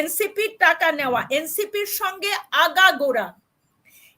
এনসিপির টাকা নেওয়া এনসিপির সঙ্গে আগাগোড়া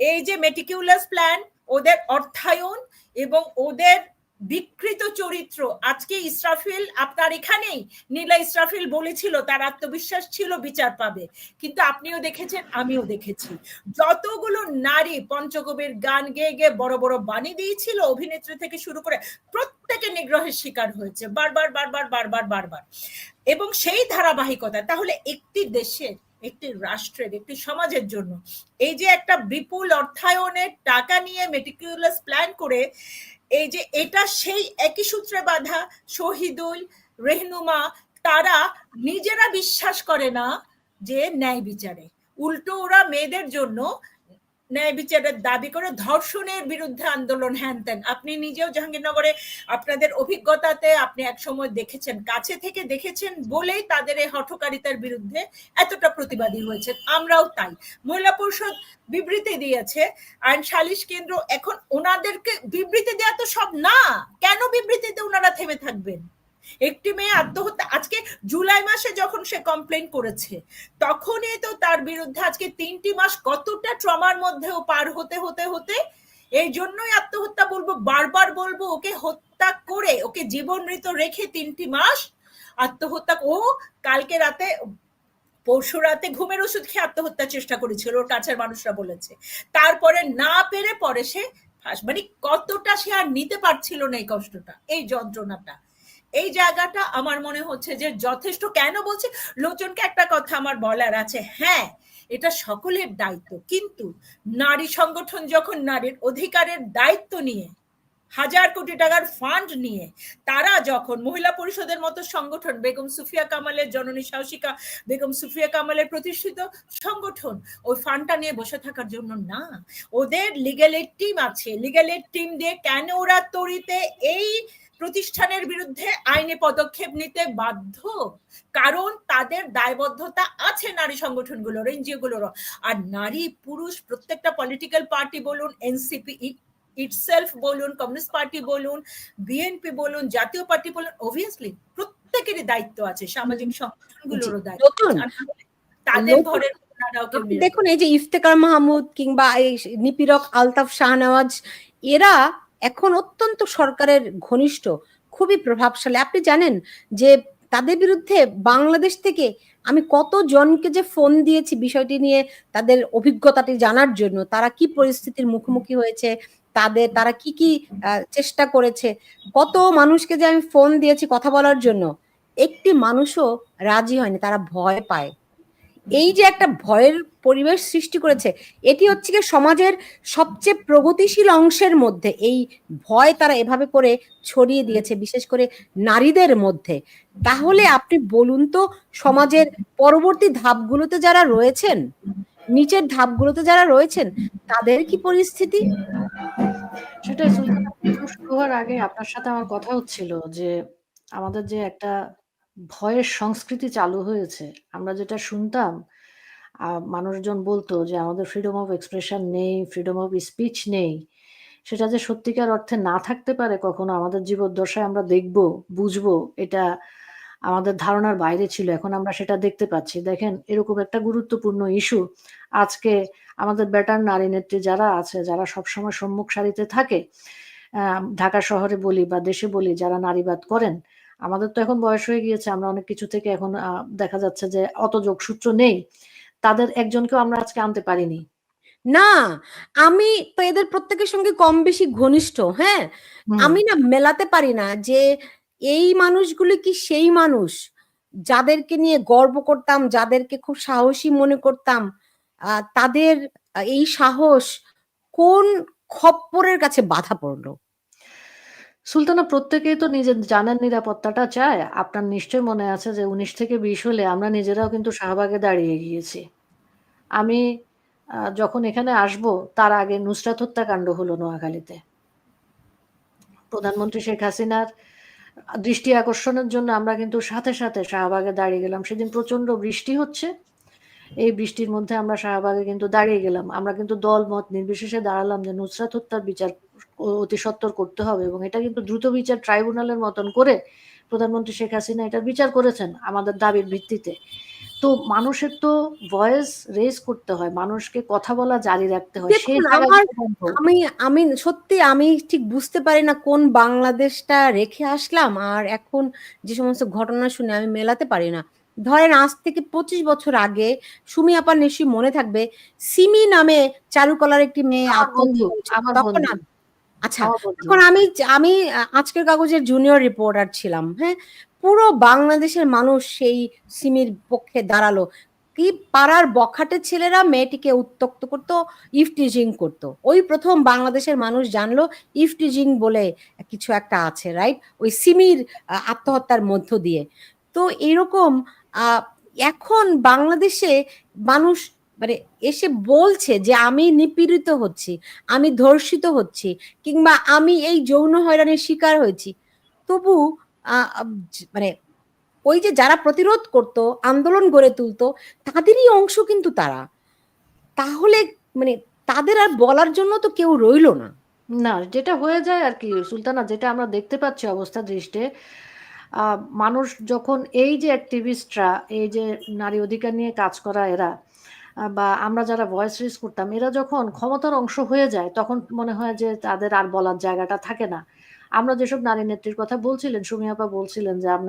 এই যে মেটিকিউলাস প্ল্যান ওদের অর্থায়ন এবং ওদের বিকৃত চরিত্র, আজকে ইসরাফিল, আপনার এখানেই, নীলা ইসরাফিল বলেছিল, তার আত্মবিশ্বাস ছিল, বিচার পাবে। কিন্তু আপনিও দেখেছেন, আমিও দেখেছি। যতগুলো নারী পঞ্চকবির গান গেয়ে গেয়ে বড় বড় বাণী দিয়েছিল, অভিনেত্রী থেকে শুরু করে প্রত্যেকে নিগ্রহের শিকার হয়েছে। বারবার বারবার বারবার বারবার। এবং সেই ধারাবাহিকতা তাহলে একটি দেশের, একটি রাষ্ট্রের, একটি সমাজের জন্য এই যে একটা বিপুল অর্থায়নের টাকা নিয়ে মেটিকুলাস প্ল্যান করে, এই যে এটা সেই একই সূত্রে বাঁধা, শহীদুল, রেহনুমা, তারা নিজেরা বিশ্বাস করে না যে ন্যায় বিচারে। উল্টো ওরা মেয়েদের জন্য ন্যায় বিচারের দাবি করে ধর্ষণের বিরুদ্ধে আন্দোলন হ্যান তেন আপনি নিজেও জাহাঙ্গীরনগরে আপনাদের অভিজ্ঞতাতে আপনি এক সময় দেখেছেন, কাছে থেকে দেখেছেন বলেই তাদের এই হঠকারিতার বিরুদ্ধে এতটা প্রতিবাদী হয়েছে আমরাও তাই। মহিলা পরিষদ বিবৃতি দিয়েছে, আইন সালিশ কেন্দ্র এখন ওনাদেরকে বিবৃতি দেওয়া তো সব না। কেন বিবৃতিতে ওনারা থেমে থাকবেন? একটি মেয়ে আত্মহত্যা, আজকে জুলাই মাসে যখন সে কমপ্লেন করেছে, তখনই তো তার বিরুদ্ধে আজকে তিনটি মাস কতটা ট্রমার মধ্যেও পার হতে হতে হতে, এই জন্যই আত্মহত্যা বলব, বারবার বলব, ওকে হত্যা করে, ওকে জীবন মৃত রেখে তিনটি মাস আত্মহত্যা, ও কালকে রাতে, পরশু রাতে ঘুমের ওষুধ খেয়ে আত্মহত্যার চেষ্টা করেছিল, ওর কাছের মানুষরা বলেছে। তারপরে না পেরে পরে সে মানে কতটা সে আর নিতে পারছিল না এই কষ্টটা, এই যন্ত্রণাটা। এই জায়গাটা আমার মনে হচ্ছে যে যথেষ্ট। কেন বলছে? লোচনকে একটা কথা আমার বলার আছে। হ্যাঁ এটা সকলের দায়িত্ব। কিন্তু নারী সংগঠন যখন নারীর অধিকারের দায়িত্ব নিয়ে, হাজার কোটি টাকার ফান্ড নিয়ে, তারা যখন মহিলা পরিষদের মতো সংগঠন, বেগম সুফিয়া কামালের জননী সাহসিকা বেগম সুফিয়া কামালের প্রতিষ্ঠিত সংগঠন, ওই ফান্ডটা নিয়ে বসে থাকার জন্য না। ওদের লিগেলের টিম আছে। লিগেলের টিম দিয়ে কেন ওরা তরিতে এই প্রতিষ্ঠানের বিরুদ্ধে আইনে পদক্ষেপ নিতে বাধ্য? কারণ তাদের দায়বদ্ধতা আছে নারী সংগঠনগুলোর এনজিওগুলোর আর নারী পুরুষ প্রত্যেকটা পলিটিক্যাল পার্টি বলুন এনসিপি ইটসেলফ বলুন কমিউনিস্ট পার্টি বলুন বিএনপি বলুন জাতীয় পার্টি বলুন অবভিয়াসলি প্রত্যেকেরই দায়িত্ব আছে সামাজিক সংগঠনগুলোরও দায়িত্ব তাদের ঘরের দেখুন এই যে ইফতেকার মাহমুদ কিংবা এই নিপিরক আলতাফ শাহনওয়াজ এরা এখন অত্যন্ত সরকারের ঘনিষ্ঠ, খুবই প্রভাবশালী। আপনি জানেন যে তাদের বিরুদ্ধে বাংলাদেশ থেকে আমি কত জনকে যে ফোন দিয়েছি বিষয়টি নিয়ে তাদের অভিজ্ঞতাটি জানার জন্য, তারা কি পরিস্থিতির মুখোমুখি হয়েছে, তাদের, তারা কি কি চেষ্টা করেছে, কত মানুষকে যে আমি ফোন দিয়েছি কথা বলার জন্য, একটি মানুষও রাজি হয়নি, তারা ভয় পায়। এই যে একটা ভয়ের পরিবেশ সৃষ্টি করেছে, এটি হচ্ছে কি সমাজের সবচেয়ে প্রগতিশীল অংশের মধ্যে এই ভয় তারা এভাবে করে ছড়িয়ে দিয়েছে, বিশেষ করে নারীদের মধ্যে। তাহলে আপনি বলুন তো, সমাজের পরবর্তী ধাপগুলোতে যারা রয়েছেন, নিচের ধাপগুলোতে যারা রয়েছেন, তাদের কি পরিস্থিতি? সেটাই হওয়ার আগে আপনার সাথে আমার কথা হচ্ছিল যে আমাদের যে একটা ভয়ের সংস্কৃতি চালু হয়েছে। আমরা যেটা শুনতাম মানুষজন বলতো যে আমাদের ফ্রিডম অফ এক্সপ্রেশন নেই ফ্রিডম অফ স্পিচ নেই। সেটা যে সত্যিকার অর্থে না থাকতে পারে কখনো আমাদের জীবদ্দশায় আমরা দেখব, বুঝব, এটা আমাদের ধারণার বাইরে ছিল। এখন আমরা সেটা দেখতে পাচ্ছি। দেখেন, এরকম একটা গুরুত্বপূর্ণ ইস্যু আজকে আমাদের বেটার নারী নেত্রী যারা আছে, যারা সবসময় সম্মুখ সারিতে থাকে ঢাকা শহরে বলি বা দেশে বলি যারা নারীবাদ করেন আমাদের তো এখন বয়স হয়ে গিয়েছে আমরা অনেক কিছু থেকে এখন দেখা যাচ্ছে যে অত যোগসূত্র নেই। তাদের একজনকেও আমরা আজকে আনতে পারিনি। না আমি তো এদের প্রত্যেকের সঙ্গে কম বেশি ঘনিষ্ঠ হ্যাঁ? আমি না মেলাতে পারি না যে এই মানুষগুলি কি সেই মানুষ যাদেরকে নিয়ে গর্ব করতাম যাদেরকে খুব সাহসী মনে করতাম তাদের এই সাহস কোন খপ্পরের কাছে বাধা পড়ল? সুলতানা প্রত্যেকেই তো নিজের জানের নিরাপত্তাটা চায়। আপনার নিশ্চয় মনে আছে যে উনিশ থেকে বিশ হলে আমরা নিজেরাও কিন্তু শাহবাগে দাঁড়িয়ে গিয়েছি। আমি যখন এখানে আসব, তার আগে নুসরাত হত্যাকাণ্ড হলো নোয়াখালীতে। প্রধানমন্ত্রী শেখ হাসিনার দৃষ্টি আকর্ষণের জন্য আমরা কিন্তু সাথে সাথে শাহবাগে দাঁড়িয়ে গেলাম। সেদিন প্রচণ্ড বৃষ্টি হচ্ছে। এই বৃষ্টির মধ্যে আমরা শাহবাগে কিন্তু দাঁড়িয়ে গেলাম। আমরা কিন্তু দল মত নির্বিশেষে দাঁড়ালাম যে নুসরাত হত্যার বিচার অতি সত্তর করতে হবে এবং এটা কিন্তু দ্রুত বিচার ট্রাইব্যুনালের মতন করে প্রধানমন্ত্রী শেখ হাসিনা এটার বিচার করেছেন আমাদের দাবির ভিত্তিতে। তো মানুষের তো ভয়েস রেজ করতে হয় মানুষকে কথা বলা জারি রাখতে হয়। সেই। আমি আমি সত্যি আমি ঠিক বুঝতে পারি না কোন বাংলাদেশটা রেখে আসলাম আর এখন যে সমস্ত ঘটনা শুনে আমি মেলাতে পারি না। ধরেন আজ থেকে পঁচিশ বছর আগে সুমি আপার নিশ্চয়ই মনে থাকবে সিমি নামে চারুকলার একটি মেয়ে তখন আচ্ছা এখন আমি আমি আজকের কাগজের জুনিয়র রিপোর্টার ছিলাম হ্যাঁ? পুরো বাংলাদেশের মানুষ সেই সিমির পক্ষে দাঁড়াল। কি পাড়ার বখাটে ছেলেরা মেয়েটিকে উত্তক্ত করতো ইফটিজিং করতো। ওই প্রথম বাংলাদেশের মানুষ জানলো ইফটিজিং বলে কিছু একটা আছে রাইট ওই সিমির আত্মহত্যার মধ্য দিয়ে। তো এরকম এখন বাংলাদেশে মানুষ মানে এসে বলছে যে আমি নিপীড়িত হচ্ছি, আমি ধর্ষিত হচ্ছি, কিংবা আমি এই যৌন হয়রানির শিকার হয়েছি। তবু মানে ওই যে যারা প্রতিরোধ করত, আন্দোলন গড়ে তুলতো, তাদেরই অংশ কিন্তু তারা। তাহলে মানে তাদের আর বলার জন্য তো কেউ রইল না। না, যেটা হয়ে যায় আর কি, সুলতানা, যেটা আমরা দেখতে পাচ্ছি অবস্থা দৃষ্টে মানুষ যখন এই যে অ্যাক্টিভিস্টরা এই যে নারী অধিকার নিয়ে কাজ করা এরা বা আমরা যারা ভয়েস রেজ করতাম এরা যখন ক্ষমতার অংশ হয়ে যায় তখন মনে হয় যে তাদের আর বলার জায়গাটা থাকে না। আমরা যেসব নারী নেত্রীর কথা বলছিলেন সুমি আপা বলছিলেন যে আহ,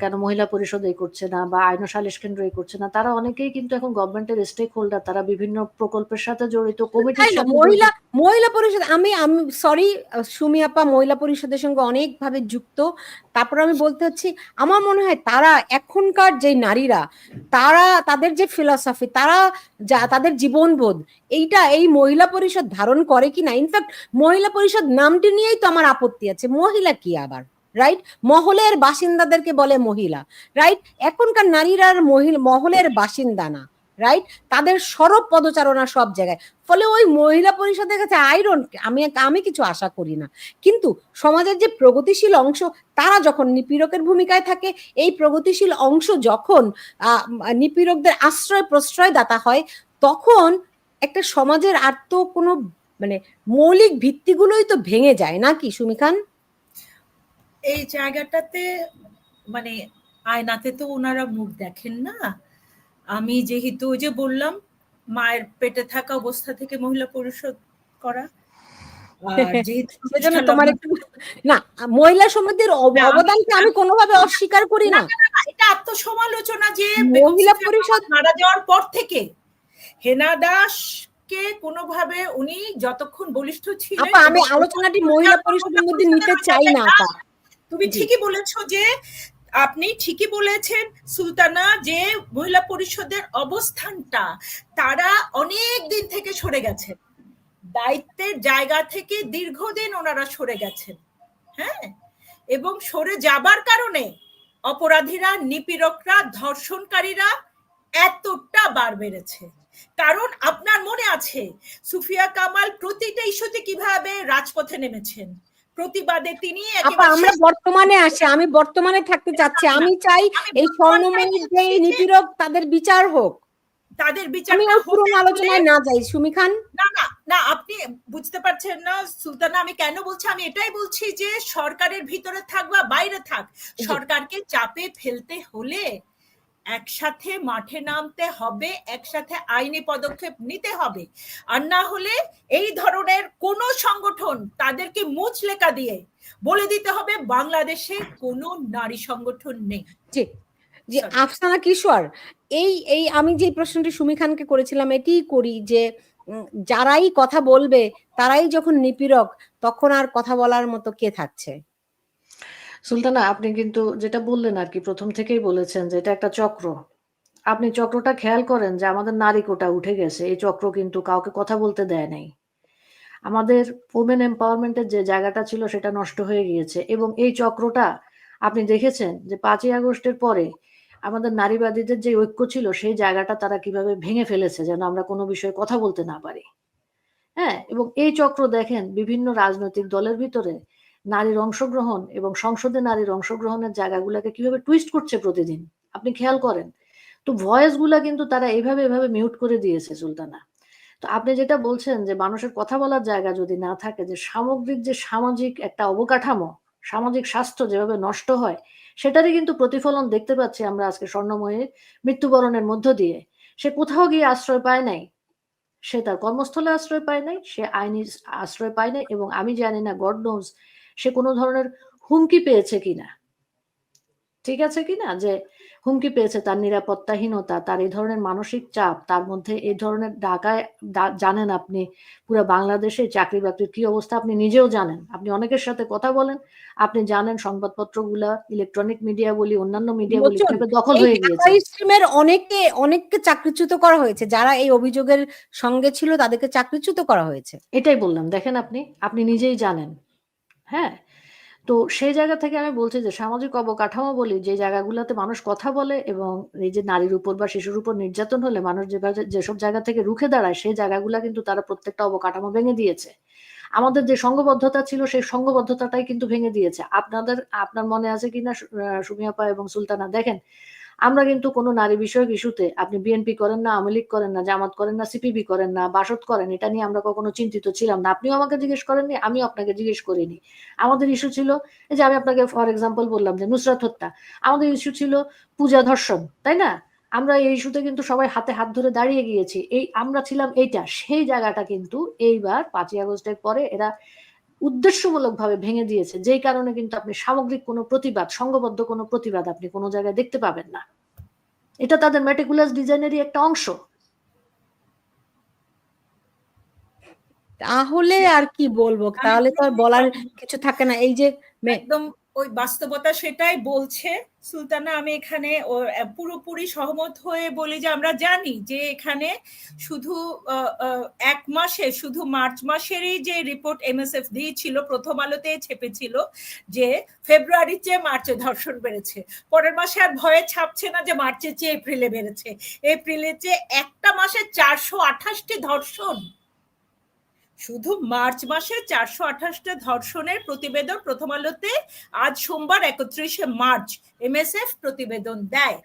কেন মহিলা পরিষদ এই করছে না বা আইন সালিশ কেন্দ্র এই করছে না তারা অনেকেই কিন্তু এখন গভর্নমেন্টের স্টেক হোল্ডার তারা বিভিন্ন প্রকল্পের সাথে জড়িত কমিটির তাই সাথে মহিলা মহিলা পরিষদ আমি আমি সরি সুমি আপা মহিলা পরিষদের সঙ্গে অনেকভাবে যুক্ত। তারপর আমি বলতে হচ্ছি আমার মনে হয় তারা এখনকার যে নারীরা, তারা, তাদের যে ফিলসফি তারা যা, তাদের জীবনবোধ, এইটা, এই মহিলা পরিষদ ধারণ করে কি না ইনফ্যাক্ট মহিলা পরিষদ নামটি নিয়েই তো আমার আপত্তি আছে। মহিলা কি আবার? রাইট মহলের বাসিন্দাদেরকে বলে মহিলা। রাইট এখনকার নারীরা মহিলা, মহলের বাসিন্দা না। রাইট তাদের সরব পদচারণা সব জায়গায়। ফলে ওই মহিলা পরিষদের কাছে আইরন আমি আমি কিছু আশা করি না। কিন্তু সমাজের যে প্রগতিশীল অংশ, তারা যখন নিপীড়কের ভূমিকায় থাকে, এই প্রগতিশীল অংশ যখন নিপীড়কদের আশ্রয় প্রশ্রয় দাতা হয়, তখন একটা সমাজের আর তো কোনো মানে মৌলিক ভিত্তিগুলোই তো ভেঙে যায় নাকি সুমি খান? এই জায়গাটাতে মানে আয়নাতে তো ওনারা মুখ দেখেন না। আমি যেহেতু যে বললাম মায়ের পেটে থাকা অবস্থা থেকে মহিলা পরিষদ করা। তোমার একটু না মহিলা সমিতির অবদানকে আমি কোনোভাবে অস্বীকার করি না। এটা আত্মসমালোচনা যে মহিলা পরিষদ মারা যাওয়ার পর থেকে হেনা দাসকে কোনোভাবে উনি যতক্ষণ বলিষ্ঠ ছিলেন আমি আলোচনাটি মহিলা পরিষদের মধ্যে নিতে চাই না আপা। তুমি ঠিকই বলেছ যে আপনি ঠিকই বলেছেন, সুলতানা, যে মহিলা পরিষদের অবস্থানটা তারা অনেক দিন থেকে সরে গেছেন। দায়িত্বের জায়গা থেকে দীর্ঘদিন ওনারা সরে গেছেন। হ্যাঁ? এবং সরে যাবার কারণে অপরাধীরা, নিপীড়করা, ধর্ষণকারীরা এতটা বার বেড়েছে। কারণ আপনার মনে আছে, সুফিয়া কামাল প্রতিটা ইস্যুতে কীভাবে রাজপথে নেমেছেন? প্রতিবাদে তিনি আমরা বর্তমানে আসি আমি বর্তমানে থাকতে চাচ্ছি। আমি চাই এই স্বর্ণময়ী যে নিপীড়ক তাদের বিচার হোক। তাদের আমি বিচারটা পুরনো আলোচনায় না যাই। সুমি খান? না না না আপনি বুঝতে পারছেন না সুলতানা আমি কেন বলছি? আমি এটাই বলছি যে সরকারের ভিতরে থাক বা বাইরে থাক সরকারকে চাপে ফেলতে হলে একসাথে মাঠে নামতে হবে একসাথে আইনি পদক্ষেপ নিতে হবে। আর না হলে এই ধরনের কোন সংগঠন তাদেরকে মুচলেকা দিয়ে বলে দিতে হবে বাংলাদেশে কোনো নারী সংগঠন নেই। জি যে আফসানা কিশোর এই এই আমি যে প্রশ্নটি সুমি খানকে করেছিলাম এটিই করি যে যারাই কথা বলবে তারাই যখন নিপীড়ক তখন আর কথা বলার মতো কে থাকছে? সুলতানা, আপনি কিন্তু যেটা বললেন আর কি প্রথম থেকেই বলেছেন যে এটা একটা চক্র। আপনি চক্রটা খেয়াল করেন যে আমাদের নারী কোটা উঠে গেছে, এই চক্র কিন্তু কাউকে কথা বলতে দেয় নাই। আমাদের ওমেন এম্পাওয়ারমেন্টের যে জায়গাটা ছিল সেটা নষ্ট হয়ে গিয়েছে এবং এই চক্রটা আপনি দেখেছেন যে পাঁচই আগস্টের পরে আমাদের নারীবাদীদের যে ঐক্য ছিল সেই জায়গাটা তারা কীভাবে ভেঙে ফেলেছে যেন আমরা কোনো বিষয়ে কথা বলতে না পারি। হ্যাঁ এবং এই চক্র দেখেন বিভিন্ন রাজনৈতিক দলের ভিতরে নারীর অংশগ্রহণ এবং সংসদে নারীর অংশগ্রহণের জায়গাগুলোকে কীভাবে টুইস্ট করছে প্রতিদিন? আপনি খেয়াল করেন। তো ভয়েসগুলা কিন্তু তারা এইভাবে এভাবে মিউট করে দিয়েছে সুলতানা। তো আপনি যেটা বলছেন যে মানুষের কথা বলার জায়গা যদি না থাকে, যে সামগ্রিক যে সামাজিক একটা অবকাঠামো, সামাজিক স্বাস্থ্য যেভাবে নষ্ট হয়, সেটারই কিন্তু প্রতিফলন দেখতে পাচ্ছি আমরা আজকে স্বর্ণময়ের মৃত্যুবরণের মধ্য দিয়ে। সে কোথাও গিয়ে আশ্রয় পায় নাই। সে তার কর্মস্থলে আশ্রয় পায় নাই, সে আইনি আশ্রয় পায় নাই এবং আমি জানি না গড নোজ সে কোনো ধরনের হুমকি পেয়েছে কিনা? ঠিক আছে কিনা? যে হুমকি পেয়েছে তার নিরাপত্তাহীনতা তার এই ধরনের মানসিক চাপ তার মধ্যে এই ধরনের ঢাকায় জানেন আপনি পুরো বাংলাদেশে চাকরি বাকরির কি অবস্থা আপনি নিজেও জানেন। আপনি অনেকের সাথে কথা বলেন আপনি জানেন সংবাদপত্রগুলা ইলেকট্রনিক মিডিয়া বলি অন্যান্য মিডিয়া বলি দখল হয়ে গিয়েছে। স্ট্রিমের অনেকে অনেককে চাকরিচ্যুত করা হয়েছে যারা এই অভিযোগের সঙ্গে ছিল তাদেরকে চাকরিচ্যুত করা হয়েছে। এটাই বললাম দেখেন আপনি আপনি নিজেই জানেন। হ্যাঁ? তো সেই জায়গা থেকে আমি বলছি যে সামাজিক অবকাঠামো বলি, যে জায়গাগুলোতে মানুষ কথা বলে এবং এই যে নারীর উপর বা শিশুর উপর নির্যাতন হলে মানুষ যেভাবে যেসব জায়গা থেকে রুখে দাঁড়ায়, সেই জায়গাগুলো কিন্তু তারা প্রত্যেকটা অবকাঠামো ভেঙে দিয়েছে। আমাদের যে সংঘবদ্ধতা ছিল, সেই সংঘবদ্ধতাটাই কিন্তু ভেঙে দিয়েছে। আপনাদের, আপনার মনে আছে কিনা সুমিয়াপা এবং সুলতানা? দেখেন আমরা কিন্তু কোনো নারী বিষয়ক ইস্যুতে আপনি বিএনপি করেন না, আওয়ামী লীগ করেন না, জামাত করেন না সিপিবি করেন না, বাসদ করেন, এটা নিয়ে আমরা কখনো চিন্তিত ছিলাম না। আপনিও আমাকে জিজ্ঞেস করেননি, আমিও আপনাকে জিজ্ঞেস করিনি। আমাদের ইস্যু ছিল যে আমি আপনাকে ফর এক্সাম্পল বললাম যে নুসরাত হত্যা, আমাদের ইস্যু ছিল পূজা ধর্ষণ, তাই না? আমরা এই ইস্যুতে কিন্তু সবাই হাতে হাত ধরে দাঁড়িয়ে গিয়েছি। এই আমরা ছিলাম এইটা, সেই জায়গাটা কিন্তু এইবার পাঁচই আগস্টের পরে এরা উদ্দেশ্যমূলকভাবে ভেঙে দিয়েছে। যেই কারণে কিন্তু আপনি সামগ্রিক কোনো প্রতিবাদ সংঘবদ্ধ কোনো প্রতিবাদ আপনি কোনো জায়গায় দেখতে পাবেন না। এটা তাদের মেটিকুলাস ডিজাইনেরই একটা অংশ। তাহলে আর কি বলব? তাহলে তো আর বলার কিছু থাকে না। এই যে একদম ওই বাস্তবতা সেটাই বলছে। সুলতানা, আমি এখানে পুরোপুরি সহমত হয়ে বলি যে আমরা জানি যে এখানে শুধু এক মাসে, শুধু মার্চ মাসেরই যে রিপোর্ট এমএসএফ দিয়েছিল, প্রথম আলোতে ছেপেছিল যে ফেব্রুয়ারির চেয়ে মার্চে ধর্ষণ বেড়েছে। পরের মাসে আর ভয়ে ছাপছে না যে মার্চের চেয়ে এপ্রিলে বেড়েছে। এপ্রিলের চেয়ে একটা মাসে চারশো আঠাশটি ধর্ষণ। শুধু মার্চ মাসে চারশো আঠাশটা ধর্ষণের প্রতিবেদন প্রথম আলোতে আজ সোমবার একত্রিশে মার্চ এমএসএফ প্রতিবেদন দেয়।